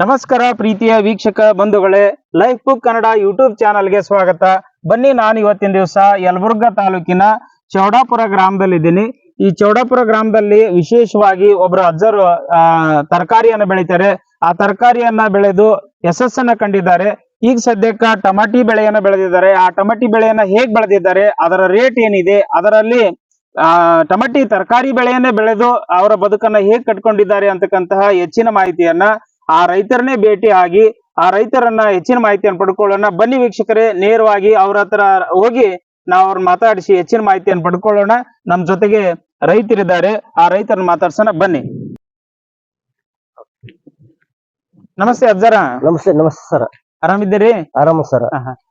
ನಮಸ್ಕಾರ ಪ್ರೀತಿಯ ವೀಕ್ಷಕ ಬಂಧುಗಳೇ ಲೈಫ್ ಬುಕ್ ಕನ್ನಡ ಯೂಟ್ಯೂಬ್ ಚಾನಲ್ಗೆ ಸ್ವಾಗತ. ಬನ್ನಿ, ನಾನು ಇವತ್ತಿನ ದಿವಸ ಯಲಬುರ್ಗಾ ತಾಲೂಕಿನ ಚೌಡಾಪುರ ಗ್ರಾಮದಲ್ಲಿದ್ದೀನಿ. ಈ ಚೌಡಾಪುರ ಗ್ರಾಮದಲ್ಲಿ ವಿಶೇಷವಾಗಿ ಒಬ್ರು ಅಜ್ಜರು, ಆ, ತರಕಾರಿಯನ್ನ ಬೆಳಿತಾರೆ. ಆ ತರಕಾರಿಯನ್ನ ಬೆಳೆದು ಯಶಸ್ಸನ್ನ ಕಂಡಿದ್ದಾರೆ. ಈಗ ಸದ್ಯಕ್ಕ ಟಮಾಟಿ ಬೆಳೆಯನ್ನ ಬೆಳೆದಿದ್ದಾರೆ. ಆ ಟಮಾಟಿ ಬೆಳೆಯನ್ನ ಹೇಗ್ ಬೆಳೆದಿದ್ದಾರೆ, ಅದರ ರೇಟ್ ಏನಿದೆ, ಅದರಲ್ಲಿ, ಆ, ಟಮಾಟಿ ತರಕಾರಿ ಬೆಳೆಯನ್ನೇ ಬೆಳೆದು ಅವರ ಬದುಕನ್ನ ಹೇಗ್ ಕಟ್ಕೊಂಡಿದ್ದಾರೆ ಅಂತಕ್ಕಂತಹ ಹೆಚ್ಚಿನ ಮಾಹಿತಿಯನ್ನ ಆ ರೈತರನ್ನೇ ಭೇಟಿ ಆಗಿ ಆ ರೈತರನ್ನ ಹೆಚ್ಚಿನ ಮಾಹಿತಿಯನ್ನು ಪಡ್ಕೊಳ್ಳೋಣ. ಬನ್ನಿ ವೀಕ್ಷಕರೇ ನೇರವಾಗಿ ಅವ್ರ ಹತ್ರ ಹೋಗಿ ನಾವ್ ಅವ್ರನ್ನ ಮಾತಾಡಿಸಿ ಹೆಚ್ಚಿನ ಮಾಹಿತಿಯನ್ನು ಪಡ್ಕೊಳ್ಳೋಣ. ನಮ್ ಜೊತೆಗೆ ರೈತರಿದ್ದಾರೆ. ಆ ರೈತರನ್ನ ಮಾತಾಡ್ಸೋಣ. ಬನ್ನಿ. ನಮಸ್ತೆ ಅಜ್ಜರ. ನಮಸ್ತೆ ನಮಸ್ತೆ ಸರ್. ಆರಾಮಿದ್ದೀರಿ? ಆರಾಮ ಸರ್.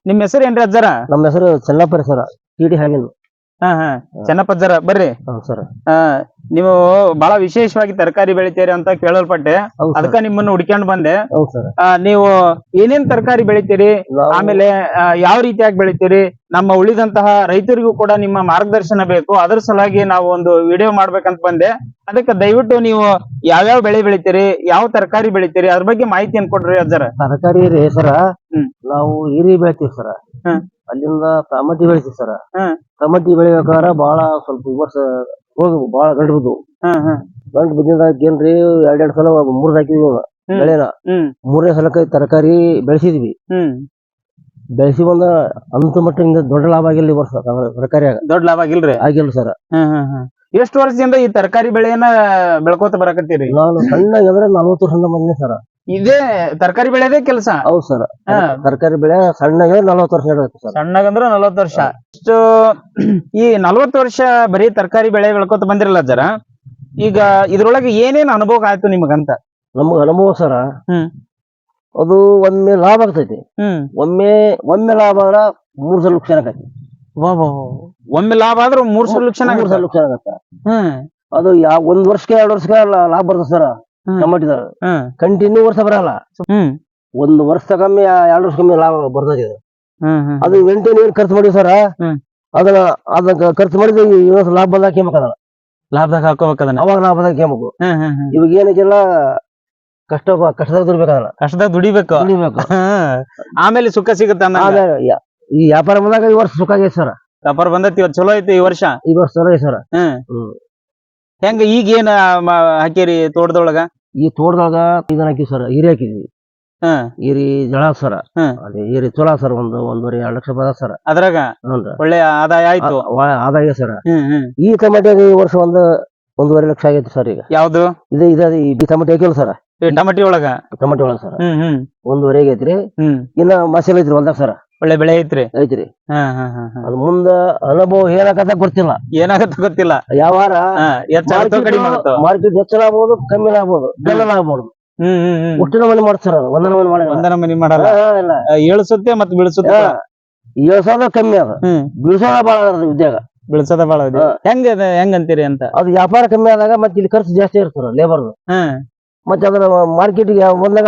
ನಿಮ್ ಹೆಸರು ಏನ್ರಿ ಅಜ್ಜರ? ನಮ್ಮ ಹೆಸರು ಚೆನ್ನಪ್ಪ ಸರ್. ಟಿ ಡಿ ಹಾ ಹಾ. ಚೆನ್ನಪ್ಪ ಅಜ್ಜರ. ಬರ್ರಿ. ಹಾ ಸರ್. ನೀವು ಬಹಳ ವಿಶೇಷವಾಗಿ ತರಕಾರಿ ಬೆಳಿತೀರಿ ಅಂತ ಕೇಳಲ್ಪಟ್ಟೆ. ಅದಕ್ಕ ನಿಮ್ಮನ್ನು ಹುಡ್ಕೊಂಡ್ ಬಂದೆ. ಆ, ನೀವು ಏನೇನ್ ತರಕಾರಿ ಬೆಳಿತೀರಿ? ಆಮೇಲೆ ಆ, ಯಾವ ರೀತಿಯಾಗಿ ಬೆಳಿತೀರಿ? ನಮ್ಮ ಉಳಿದಂತಹ ರೈತರಿಗೂ ಕೂಡ ನಿಮ್ಮ ಮಾರ್ಗದರ್ಶನ ಬೇಕು. ಅದ್ರ ಸಲುವಾಗಿ ನಾವು ಒಂದು ವಿಡಿಯೋ ಮಾಡ್ಬೇಕಂತ ಬಂದೆ. ಅದಕ್ಕೆ ದಯವಿಟ್ಟು ನೀವು ಯಾವ್ಯಾವ ಬೆಳೆ ಬೆಳಿತೀರಿ? ಯಾವ ತರಕಾರಿ ಬೆಳಿತೀರಿ? ಅದ್ರ ಬಗ್ಗೆ ಮಾಹಿತಿ ಕೊಡ್ರಿ ಅಜ್ಜರ? ತರಕಾರಿ ರೀ ಸರ ಹ್ಮ್. ನಾವು ಹೀರಿ ಬೆಳಿತೀವಿ ಸರ. ಹ್ಮ್. ಅಲ್ಲಿಂದ ಟಮಾಟಿ ಬೆಳಿತೀವಿ ಸರ್. ಹ್ಮ್. ಟಮಾಟಿ ಬೆಳಿಬೇಕಾರ ಬಹಳ ಸ್ವಲ್ಪ ಈ ವರ್ಷ ಹೋಗಿ ಬಹಳ ಗಂಟು ಬಿದ್ದು ಎರಡ್ ಗಂಟು ಬಿದ್ದಿದಾಗ ಏನ್ರಿ ಎರಡೆರಡು ಸಲ ಮೂರ್ ಹಾಕಿದ್ವಿ. ಬೆಳೆನ. ಮೂರನೇ ಸಲಕ್ಕ ತರಕಾರಿ ಬೆಳೆಸಿದ್ವಿ. ಬೆಳೆಸಿ ಬಂದ ಅಂತ ಮಟ್ಟಿಂದ ದೊಡ್ಡ ಲಾಭ ಆಗಿಲ್ಲ ಈ ವರ್ಷ ತರಕಾರಿಯಾಗ. ದೊಡ್ಡ ಲಾಭ ಆಗಿಲ್ರಿ? ಆಗಿಲ್ಲ ಸರ್. ಎಷ್ಟು ವರ್ಷದಿಂದ ಈ ತರಕಾರಿ ಬೆಳೆಯನ್ನ ಬೆಳ್ಕೋತ ಬರಕತ್ತೀರಿ? ನಾನು ಸಣ್ಣ ಅಂದ್ರೆ ನಲ್ವತ್ತು ವರ್ಷದಿಂದ ಬಂದಿನಿ ಸರ್. ಇದೇ ತರಕಾರಿ ಬೆಳೆದೇ ಕೆಲಸ. ಹೌದು ಸರ್. ಹಾ. ತರಕಾರಿ ಬೆಳೆ ಸಣ್ಣಗೆ ನಲ್ವತ್ತು ವರ್ಷ ಇರಬೇಕು ಸರ್. ಸಣ್ಣಗಂದ್ರ ನಲವತ್ತು ವರ್ಷ. ಇಷ್ಟು ಈ ನಲವತ್ತು ವರ್ಷ ಬರೀ ತರಕಾರಿ ಬೆಳೆ ಬೆಳ್ಕೊತ ಬಂದಿರಲ್ಲ ಜರ? ಈಗ ಇದ್ರೊಳಗೆ ಏನೇನ್ ಅನುಭವ ಆಯ್ತು ನಿಮಗಂತ? ನಮ್ಗೆ ಅನುಭವ ಸರ ಹ್ಮ್. ಅದು ಒಮ್ಮೆ ಲಾಭ ಆಗ್ತೈತಿ. ಹ್ಮ್. ಒಮ್ಮೆ ಒಮ್ಮೆ ಲಾಭ ಆದ್ರ ಮೂರ್ ಸಲ ಲಕ್ಷ ಆಗತ್ತೆ. ಒಮ್ಮೆ ಲಾಭ ಆದ್ರೂ ಮೂರ್ ಸಲ ಲಕ್ಷ ಮೂರ್ ಸಲ ಲಕ್ಷ ಆಗತ್ತ. ಹ್ಮ್. ಅದು ಯಾವ ಒಂದ್ ವರ್ಷಕ್ಕೆ ಎರಡ್ ವರ್ಷಕ್ಕೆ ಲಾ- ಲಾಭ ಬರ್ತದೆ ಸರ್. ಹ್ಮ್. ಟಮಾಟಿದಾಗ ಕಂಟಿನ್ಯೂ ವರ್ಷ ಬರಲ್ಲ. ಹ್ಮ್. ಒಂದ್ ಎರಡು ವರ್ಷ ಕಮ್ಮಿ ಲಾಭ ಬರ್ತದೆ ಇದು. ಅದು ಮೆಂಟೇನ್ ಏನ್ ಖರ್ಚು ಮಾಡಿ ಸರ. ಅದನ್ನ ಅದನ್ನ ಖರ್ಚು ಮಾಡಿದ್ರೆ ಈ ವರ್ಷ ಲಾಭ ಬಂದಾಗ ಕೇಮಕ್ ಅದನ್ನ. ಲಾಭದಾಗ ಹಾಕೋಬೇಕು ಅದನ್ನ. ಅವಾಗ ಲಾಭದಾಗ ಕೇಮಕು ಇವಾಗ ಏನಕ್ಕೆಲ್ಲ ಕಷ್ಟ ಕಷ್ಟದಾಗ ದುಡಿಬೇಕಲ್ಲ ಕಷ್ಟದಾಗ ದುಡಿಬೇಕು. ದುಡಿಬೇಕು. ಆಮೇಲೆ ಸುಖ ಸಿಗುತ್ತೆ ಈ ವ್ಯಾಪಾರ ಬಂದಾಗ ಈ ವರ್ಷ ಸುಖ ಆಗೈತೆ ಸರ್. ವ್ಯಾಪಾರ ಬಂದೈತಿ ಇವತ್ತು ಚಲೋ ಐತಿ ಈ ವರ್ಷ. ಈ ವರ್ಷ ಚಲೋ ಐತಿ ಸರ್. ಹೆಂಗ ಈಗ ಏನ್ ಹಾಕಿರಿ ತೋಟದೊಳಗ? ಈ ತೋಟದಾಗ ಇದನ್ನ ಹಾಕಿವಿ ಸರ್ ಹೀರಿ ಹಾಕಿದ್ವಿ. ಹಾ. ಹೀರಿ ಜಳ ಸರ. ಅದೇ ಹೀರಿ ಚೊಲೋ ಸರ್ ಒಂದು ಒಂದೂವರೆ ಎರಡು ಲಕ್ಷ ಬದ ಸರ್. ಅದ್ರಾಗ ಹ್ಞೂ ಒಳ್ಳೆ ಆದಾಯ ಆಯ್ತು. ಆದಾಯ ಸರ್. ಹ್ಮ್ ಹ್ಮ್. ಈ ಟಮಾಟಿಗೆ ಈ ವರ್ಷ ಒಂದು ಒಂದೂವರೆ ಲಕ್ಷ ಆಗೈತೆ ಸರ್ ಈಗ. ಯಾವ್ದು? ಇದು ಇದೇ ಈ ಟಮಾಟೆ ಹಾಕಿಲ್ಲ ಸರ್. ಟಮಾಟಿ ಒಳಗ? ಟಮಾಟಿ ಒಳಗ ಸರ್. ಹ್ಮ್ ಹ್ಮ್. ಒಂದೂವರೆ ಐತ್ರಿ. ಹ್ಮ್. ಇನ್ನ ಮಸಾಲೆ ಐತ್ರಿ ಒಂದಾಗ ಸರ್. ಒಳ್ಳೆ ಬೆಳೆ ಐತ್ರಿ? ಐತ್ರಿ. ಅದು ಮುಂದ ಅನುಭವ ಏನಾಗತ್ತ ಗೊತ್ತಿಲ್ಲ. ಏನಾಗತ್ತ ಗೊತ್ತಿಲ್ಲ? ಯಾವಾರ ಮಾರ್ಕೆಟ್ ಹೆಚ್ಚಳ ಆಗ್ಬಹುದು ಕಮ್ಮಿ ಆಗ್ಬೋದು ಬೆಲ್ಲ ಆಗ್ಬಹುದು ಹ್ಮ್ ಹ್ಮ್ ಒಟ್ಟಿನ ಮನೆ ಮಾಡ್ತಾರ ಒಂದನ ಮನೆ ಮಾಡಿ ಒಂದನ ಮನೆ ಮಾಡಲ್ಲ? ಏಳ್ಸುತ್ತೆ ಮತ್ ಬೀಳ್ಸುತ್ತೆ? ಏಳ್ಸೋದ ಕಮ್ಮಿ ಅದ. ಬಿಳಿಸೋದ ಬಾಳ ಉದ್ಯೋಗ. ಬೀಳ್ಸದ ಬಾಳ ಹೆಂಗ ಹೆಂಗ ಅಂತೀರಿ ಅಂತ? ಅದು ವ್ಯಾಪಾರ ಕಮ್ಮಿ ಆದಾಗ ಮತ್ತೆ ಇಲ್ಲಿ ಖರ್ಚು ಜಾಸ್ತಿ ಇರ್ತಾರ ಲೇಬರ್ ಹ್ಮ್ ಮತ್ತೆ ಅದರ ಮಾರ್ಕೆಟ್ಗೆ ಬಂದಾಗ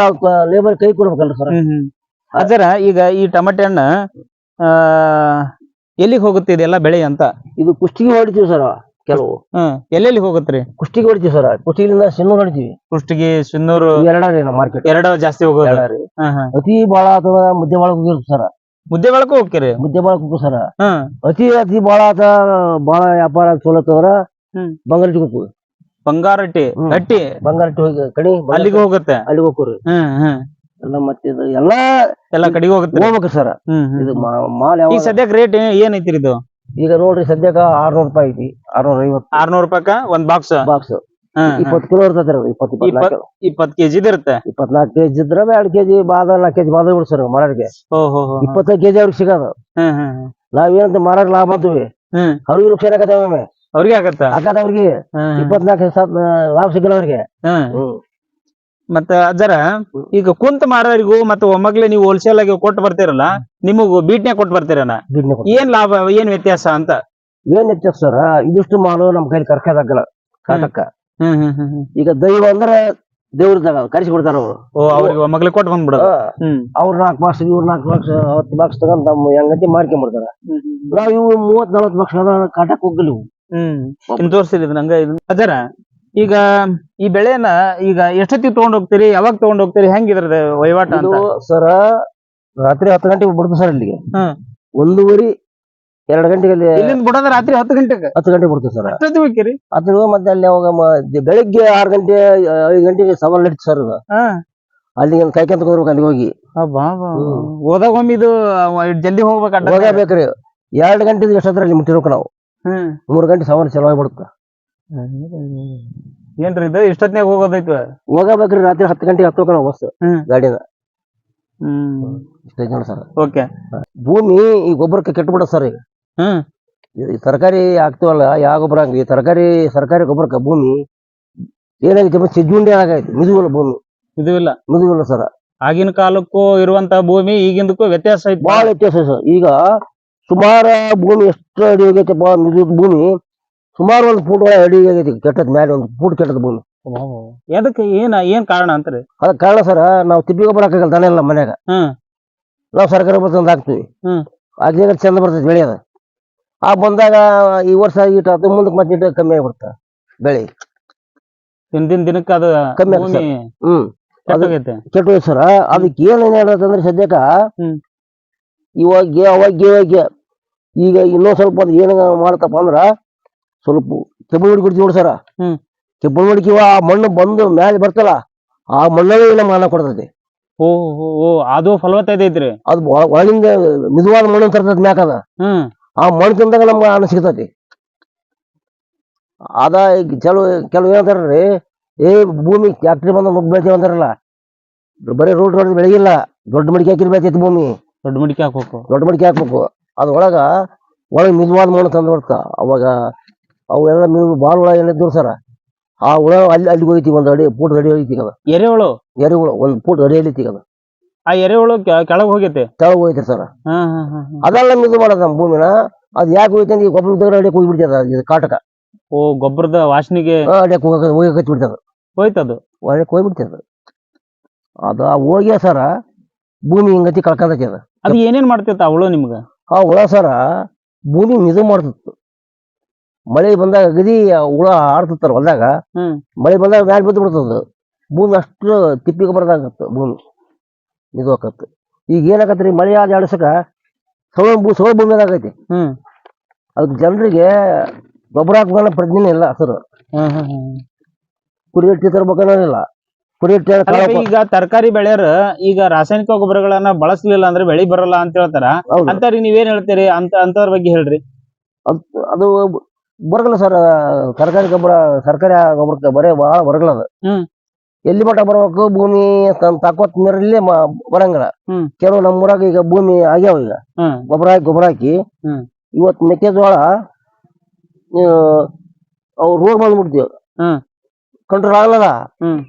ಲೇಬರ್ ಕೈ ಕೊಡ್ಬೇಕಲ್ಲ ಸರ್. ಅದರ ಈಗ ಈ ಟಮಾಟೆ ಹಣ್ಣ ಎಲ್ಲಿಗೆ ಹೋಗುತ್ತೆ ಇದೆಲ್ಲ ಬೆಳೆ ಅಂತ? ಇದು ಕುಷ್ಟಿಗೆ ಹೊಡಿತೀವಿ ಸರ್ ಕೆಲವು. ಎಲ್ಲೆಲ್ಲಿ ಹೋಗುತ್ತೆ ಕುಷ್ಟಿಗೆ ಹೊಡಿತೀವಿ ಸರ್ ಕುಷ್ಟಿಗಿಂದ ಸಿನ್ನೂರ್ ಹೊಡಿತೀವಿ. ಕುಷ್ಟಿಗೆ ಸಿನ್ನೂರು ಎರಡಾರಿ ಮಾರ್ಕೆಟ್ ಎರಡ ಜಾಸ್ತಿ ಹೋಗೋದು? ಅತಿ ಬಾಳ ಅಥವಾ ಮುದ್ದೆ ಬಾಳ ಹೋಗಿರುತ್ತೆ ಸರ್. ಮುದ್ದೆ ಬಳಕ ಹೋಗ್ತೀರಿ? ಮುದ್ದೆ ಬಾಳ ಹೋಗು ಸರ್ ಅತಿ ಅತಿ ಬಾಳ ಆತ ಬಾಳ ವ್ಯಾಪಾರ ಚಲೋ ಆತದ್ರ ಬಂಗಾರ ಹೋಗ್ತೀವಿ ಬಂಗಾರಟ್ಟಿ ಹಟ್ಟಿ. ಗಟ್ಟಿ ಬಂಗಾರ ಹೋಗಿ ಕಣಿ ಅಲ್ಲಿಗೆ ಹೋಗುತ್ತೆ. ಅಲ್ಲಿಗೆ ಹೋಗ್ರಿ ಹ್ಮ್ ಹ್ಮ್. ಎಲ್ಲ ಮತ್ತೆ ಇದು ಎಲ್ಲಾ ಎಲ್ಲಾ ಕಡೆಗೆ ಹೋಗುತ್ತೆ. ಹೋಗ್ಬೇಕು ಸರ್. ಇದು ಮಾಲ್ ಈಗ ಸದ್ಯಕ್ಕೆ ಸದ್ಯಕ್ ರೇಟ್ ಏನೈತಿ ಇದು? ಈಗ ನೋಡ್ರಿ ಸದ್ಯಕ್ಕ ಆರ್ನೂರ್ ರೂಪಾಯಿ ಐತಿ. ಆರ್ನೂರ ಐವತ್ತು. ಆರ್ನೂರ್ ರೂಪಾಯ್ಕ ಒಂದ್ ಬಾಕ್ಸ್ ಬಾಕ್ಸ್ ಇಪ್ಪತ್ತು ಕಿಲೋ ಇರ್ತೈತಿ ಇಪ್ಪತ್ತು ಇಪ್ಪತ್ತು ಕೆಜಿ ಇರುತ್ತೆ ಇಪ್ಪತ್ನಾಲ್ಕು ಕೆಜಿ ಇದ್ರ ಎರಡು ಕೆಜಿ ಬಾದ ನಾಲ್ಕು ಕೆಜಿ ಬಾದ ಬಿಡ್ಸರ್ ಮಾರಾಟಕ್ಕೆ. ಓ ಹೋ ಹೋ ಇಪ್ಪತ್ತೈದು ಕೆಜಿ ಅವ್ರಿಗೆ ಸಿಗೋದು. ನಾವೇನಂತ ಮಾರಾಟ ಲಾಭ ಅಂತೀವಿ. ಅವ್ರಿಗೆ ಲಕ್ಷ ಆಗತ್ತವೆ ಅವ್ರಿಗೆ ಆಗತ್ತ? ಆಗತ್ತ ಅವ್ರಿಗೆ. ಇಪ್ಪತ್ ಲಕ್ಷ ಲಾಭ ಸಿಗಲ್ಲ ಅವ್ರಿಗೆ. ಮತ್ತ ಅದರ ಈಗ ಕುಂತ ಮಾರೋರಿಗೂ ಮತ್ತೆ ಒಮ್ಮಗ್ಲೆ ನೀವು ಹೋಲ್ಸೇಲ್ ಆಗಿ ಕೊಟ್ಟು ಬರ್ತೀರಲ್ಲ ನಿಮಗೂ ಬೀಟ್ನ್ಯಾಗ ಕೊಟ್ಟು ಬರ್ತೀರನ? ಏನ್ ಲಾಭ ಏನ್ ವ್ಯತ್ಯಾಸ ಅಂತ? ಏನ್ ವ್ಯತ್ಯಾಸ ಸರ್? ಇದಿಷ್ಟು ಮಾಲು ನಮ್ ಕೈಲಿ ಕರ್ಕೋದಾಗಲ್ಲ ಕಾಟಕ್ಕ. ಈಗ ದೈವ ಅಂದ್ರೆ ದೇವ್ರದಾಗ ಕರೆಸಿ ಬಿಡ್ತಾರ ಅವ್ರು. ಒಮ್ಮಗ್ಲೆ ಕೊಟ್ಟು ಬಂದ್ಬಿಡೋದು. ಹ್ಮ್. ಅವ್ರ ನಾಲ್ಕು ಬಾಕ್ಸ್ ಇವ್ರ ನಾಲ್ಕು ಬಾಕ್ಸ್ ಹತ್ತು ಬಾಕ್ಸ್ ತಗೊಂಡ್ ತಮ್ಮ ಹೆಂಗತಿ ಮಾಡ್ಕೊಂಡ್ಬಿಡ್ತಾರ ನಾವ್ ಇವು ಮೂವತ್ ನಲ್ವತ್ ಬಾಕ್ಸ್ ಕಾಟಕ್ ಹೋಗಿಲ್ಲ ಇವು. ಹ್ಮ್. ತೋರಿಸಿದ್ರಿ ನಂಗ ಅದರ ಈಗ ಈ ಬೆಳೆನ ಈಗ ಎಷ್ಟೊತ್ತಿಗೆ ತಗೊಂಡ್ ಹೋಗ್ತೀರಿ? ಯಾವಾಗ ತಗೊಂಡ್ ಹೋಗ್ತೀರಿ? ಹೆಂಗಿದ್ರದ ವಹಿವಾಟ ಅಂತ? ಸರ ರಾತ್ರಿ ಹತ್ತು ಗಂಟೆಗೆ ಬಿಡ್ತು ಸರ್ ಇಲ್ಲಿಗೆ. ಒಂದೂವರೆ ಎರಡು ಗಂಟೆಗೆ ಅಲ್ಲಿ ಇಲ್ಲಿಂದ ಬಿಡೋದ ರಾತ್ರಿ ಹತ್ತು ಗಂಟೆಗೆ? ಹತ್ತು ಗಂಟೆಗೆ ಬಿಡ್ತು ಸರ್. ಹೋಗ್ತೀರಿ? ಮತ್ತೆ ಅಲ್ಲಿ ಅವಾಗ ಬೆಳಿಗ್ಗೆ ಆರು ಗಂಟೆ ಐದು ಗಂಟೆಗೆ ಸವಾಲ್ ನಡೀತು ಸರ್ ಅಲ್ಲಿಗೆ ಕಾಯ್ಕೊಂತ ಹೋಗ್ಬೇಕು ಅಲ್ಲಿಗೆ ಹೋಗಿ. ಹೋದಾಗ ಒಮ್ಮೆ ಇದು ಜಲ್ದಿ ಹೋಗ್ಬೇಕು ಹೋಗಬೇಕ್ರಿ ಎರಡು ಗಂಟೆ ಎಷ್ಟೊತ್ತರ ಅಲ್ಲಿ ಮುಟ್ಟಿರ್ಬೇಕು ನಾವು. ಹ್ಮ್. ಮೂರ್ ಗಂಟೆ ಸವಾರ ಚಲೋ ಆಗ್ಬಿಡುತ್ತ ಏನ್ರಿ ಇದು? ಇಷ್ಟೊತ್ನಾಗ ಹೋಗೋದೈತ ಹೋಗಬೇಕ್ರಿ ರಾತ್ರಿ ಹತ್ತು ಗಂಟೆಗೆ ಹತ್ತೋಕ ನಾವು ಬಸ್. ಹ್ಮ್. ಗಾಡಿನ. ಹ್ಮ್. ಇಷ್ಟೇ ಜನ ಸರ್. ಓಕೆ. ಭೂಮಿ ಈ ಗೊಬ್ಬರಕ್ಕೆ ಕೆಟ್ಟಬಿಡ ಸರ್ ಈಗ. ಹ್ಮ್. ಈ ತರಕಾರಿ ಹಾಕ್ತಿವಲ್ಲ ಯಾವ ಗೊಬ್ಬರ ಹಾಕ್ಲಿ? ತರಕಾರಿ ಸರ್ಕಾರಿ ಗೊಬ್ಬರಕ್ಕೆ ಭೂಮಿ ಏನಾಗೈತೆ ಆಗೈತಿ ಆಗೈತೆ ಮಿದುವಲ್ಲ ಭೂಮಿ. ಇದು ಇಲ್ಲ ಮಿದುವಲ್ಲ ಸರ್. ಆಗಿನ ಕಾಲಕ್ಕೂ ಇರುವಂತ ಭೂಮಿ ಈಗಿಂದಕ್ಕೂ ವ್ಯತ್ಯಾಸ ಐತಿ. ಬಹಳ ವ್ಯತ್ಯಾಸ ಸರ್. ಈಗ ಸುಮಾರು ಭೂಮಿ ಎಷ್ಟು ಅಡಿ ಆಗೈತಪ್ಪ ಮಿದು ಭೂಮಿ. ಸುಮಾರು ಒಂದು ಫೂಟ್ ಅಡಿ ಆಗೈತಿ ಕೆಟ್ಟದ ಮೇಲೆ ಒಂದು ಫೂಟ್ ಕೆಟ್ಟದ ಭೂಮಿ. ಅದಕ್ಕೆ ಏನ ಏನ್ ಕಾರಣ ಅಂತಾರೆ? ಅದಕ್ಕೆ ಕಾರಣ ಸರ್ ನಾವು ತಿಪ್ಪಿ ಗೊಬ್ಬರ ಹಾಕಲ್ಲ ದನ ಇಲ್ಲ ಮನ್ಯಾಗ. ಹ್ಮ್. ನಾವು ಸರ್ಕಾರ ಬರ್ತಂದು ಹಾಕ್ತೀವಿ. ಹ್ಮ್. ಹಾಕಿದಾಗ ಚಂದ ಬರ್ತೈತಿ ಬೆಳೆ ಅದ. ಆ ಬಂದಾಗ ಈ ವರ್ಷ ಇಟ್ಟು ಅದು ಮುಂದಕ್ಕೆ ಮತ್ತೆ ಇಟ್ಟು ಕಮ್ಮಿ ಆಗ್ಬಿಡ್ತ ಬೆಳೆ. ದಿನ ದಿನಕ್ಕೆ ಅದು ಕಮ್ಮಿ ಆಗ್ತದೆ ಭೂಮಿ ಹ್ಮ್. ಕೆಟ್ಟೋಗೈತೆ ಕೆಟ್ಟ ಸರ. ಅದಕ್ಕೆ ಏನ್ ಹೇಳತ್ತಂದ್ರೆ ಸದ್ಯಕ್ಕ ಹ್ಮ್. ಇವಾಗ ಅವಾಗ ಇವಾಗ ಈಗ ಇನ್ನೊಂದ್ ಸ್ವಲ್ಪ ಏನ ಮಾಡ್ತಪ್ಪ ಅಂದ್ರ ಸ್ವಲ್ಪ ಕೆಬ್ಬು ಹೊಡಿಕೊಡ್ತೀವಿ ನೋಡಿ ಸರ. ಕೆಬ್ಬು ಹೊಡಿತೀವ ಆ ಮಣ್ಣು ಬಂದು ಮ್ಯಾಲೆ ಬರ್ತಲ್ಲ ಆ ಮಣ್ಣಲ್ಲಿ ಇಲ್ಲ ಮಾನ ಕೊಡ್ತೈತಿ. ಓ ಓ, ಅದು ಫಲವತ್ತತೆ ಐತ್ರಿ ಅದು ಒಳ- ಒಳಗಿಂದ ಮಿದುವಾದ ಮಣ್ಣು ತರ್ತೈತಿ ಮ್ಯಾಕದ ಆ ಮಣ್ಣು ತಿಂದಾಗ ನಮ್ಗೆ ಅನ್ನ ಸಿಗ್ತೈತಿ. ಅದ ಕೆಲವು ಕೆಲವು ಏನಂತಾರ್ರಿ ಏ ಭೂಮಿ ಫ್ಯಾಕ್ಟ್ರಿ ಬಂದ ಮುಗ್ ಬೆಳಿತೀವಿ ಅಂತಾರಲ್ಲ. ಬರೀ ರೋಡ್ ರೋಡ್ ಬೆಳಗಿಲ್ಲ ದೊಡ್ಡ ಮಡಿಕೆ ಹಾಕಿರ್ಬೇಕಿತ್ತು ಭೂಮಿ. ದೊಡ್ಡ ಮಡಿಕೆ ಹಾಕ್ಬೇಕು. ದೊಡ್ಡ ಮಡಿಕೆ ಹಾಕ್ಬೇಕು. ಅದ್ರೊಳಗ ಒಳಗೆ ಮಿದುವಾದ ಮಣ್ಣು ತಂದು ಬರ್ತ ಅವಾಗ ಅವೆಲ್ಲ ಮೀನು ಬಾಳ ಒಳ ಏನಿದ್ದು ಸರ. ಆ ಹುಳ ಅಲ್ಲಿ ಅಲ್ಲಿ ಹೋಯ್ತಿ ಒಂದ್ ಅಡಿ ಪೂಟ್ ಅಡಿ ಹೋಗಿತಿ ಅದ. ಎರೆಹುಳು ಎರೆಹುಳ ಒಂದ್ ಪೂಟ್ ಅಡಿ ಹೇಳಿತಿ ಅದ. ಆ ಎರೆಹುಳು ಕೆಳಗ್ ಹೋಗೈತೆ? ಕೆಳಗ್ ಹೋಯ್ತಿ ಸರ್. ಅದೆಲ್ಲ ಮಿದು ಮಾಡೋದು ನಮ್ಮ ಭೂಮಿನ. ಅದ್ ಯಾಕೆ ಹೋಯ್ತು ಅಂದ್ರೆ ಗೊಬ್ಬರ ತೆಗೆದು ಅಡಿಯಕ್ಕೆ ಹೋಗ್ಬಿಡ್ತದ ಇದು ಕಾಟಕ. ಓ ಗೊಬ್ಬರದ ವಾಸನೆಗೆ ಅಡಿಯಕ್ಕೆ ಹೋಗಕ್ಕೆ ಹೋಗಕ್ಕೆ ಬಿಡ್ತದ ಹೋಯ್ತದು? ಒಳಗೆ ಹೋಗ್ಬಿಡ್ತದ. ಅದು ಆ ಹೋಗಿ ಸರ. ಭೂಮಿ ಹಿಂಗತಿ ಕಳ್ಕೊಂಡೈತಿ ಅದ. ಅದು ಏನೇನ್ ಮಾಡ್ತೈತ ಅವಳು ನಿಮ್ಗ? ಆ ಹುಳ ಸರ ಭೂಮಿ ಮಿದು ಮಾಡ್ತಿತ್ತು. ಮಳೆ ಬಂದಾಗ ಅಗದಿ ಹುಳ ಆಡ್ತಿರ್ತಾರ ಹೊಲ್ದಾಗ ಹ್ಮ್. ಮಳೆ ಬಂದಾಗ ಮ್ಯಾಲ ಬಿದ್ದು ಬಿಡ್ತದ. ಭೂಮಿ ಅಷ್ಟು ತಿಪ್ಪಿ ಬರದಾಗತ್ತ ಭೂಮಿ. ಇದು ಆಕತ್ತು ಈಗ ಏನಾಕತ್ರಿ ಮಳೆ ಆದ ಆಡ್ಸಕ ಸೌಳ ಭೂ ಸೌಳ ಭೂಮಿ ಅದಾಗೈತಿ ಹ್ಮ್. ಅದಕ್ಕೆ ಜನರಿಗೆ ಗೊಬ್ಬರ ಹಾಕ್ಬೇಕನ್ನ ಪ್ರಜ್ಞೆ ಇಲ್ಲ ಹಸಿರು. ಹ್ಮ್ ಹ್ಮ್. ಕುರಿ ಕುರಿ ಇಟ್ಟು ಅಲ್ಲ ಈಗ ತರಕಾರಿ ಬೆಳೆಯರ ಈಗ ರಾಸಾಯನಿಕ ಗೊಬ್ಬರಗಳನ್ನ ಬಳಸಲಿಲ್ಲ ಅಂದ್ರೆ ಬೆಳಿ ಬರಲ್ಲ ಅಂತ ಹೇಳ್ತಾರ. ಹೌದು. ಅಂತವ್ರಿಗೆ ನೀವೇನ್ ಹೇಳ್ತೀರಿ? ಅಂತ ಅಂತವ್ರ ಬಗ್ಗೆ ಹೇಳ್ರಿ. ಅದು ಬರಗಲ್ಲ ಸರ್ ಸರ್ಕಾರಿ ಗೊಬ್ಬರ ಸರ್ಕಾರಿ ಗೊಬ್ಬರಕ್ಕೆ ಬರೇ ಬಹಳ ಬರಗಲ್ಲ ಅದು. ಹ್ಮ್. ಎಲ್ಲಿ ಮಟ್ಟ ಬರ್ಬೇಕು ಭೂಮಿ ತನ್ ತಾಕೋತ್ ನೀರಲ್ಲಿ ಮ- ಬರಂಗಿಲ್ಲ. ಹ್ಮ್. ಕೆಲವು ನಮ್ಮೂರಾಗ ಈಗ ಭೂಮಿ ಆಗ್ಯಾವ ಈಗ. ಹ್ಮ್. ಗೊಬ್ಬರ ಹಾಕಿ ಗೊಬ್ಬರ ಹಾಕಿ. ಹ್ಮ್. ಇವತ್ತು ಮೆಕ್ಕೆಜೋಳ ಆ, ಅವು ರೋಗ ಬಂದ್ಬಿಡ್ತೀವಿ. ಹ್ಮ್. ಕಂಟ್ರೋಲ್ ಆಗಲ್ಲ ಹ್ಮ್.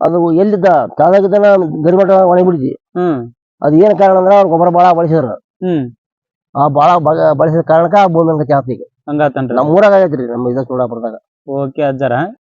ಅದು ಎಲ್ಲಿದ್ದ? ತಾದಾಗಿದ್ದನ ಗರಿಮಠ ಒಣಗಿಬಿಡ್ತಿ ಹ್ಮ್. ಅದು ಏನ್ ಕಾರಣ ಅಂದ್ರೆ ಅವ್ರು ಗೊಬ್ಬರ ಭಾಳ ಬಳಸಿದ್ರು. ಹ್ಮ್. ಆ ಭಾಳ ಬಳಸಿದ ಕಾರಣಕ್ಕ ಆ ಭೂಮಿ ಹಂಗ ಚಾತಿ ಈಗ. ಹಂಗಾತನ್ರಿ. ನಮ್ಮ ಊರಾಗ ಆಗೈತ್ರಿ ನಮ್ಮ ಇದ ಚೂಡಾಪುರದಾಗ ಓಕೆ ಅಜ್ಜಾರ.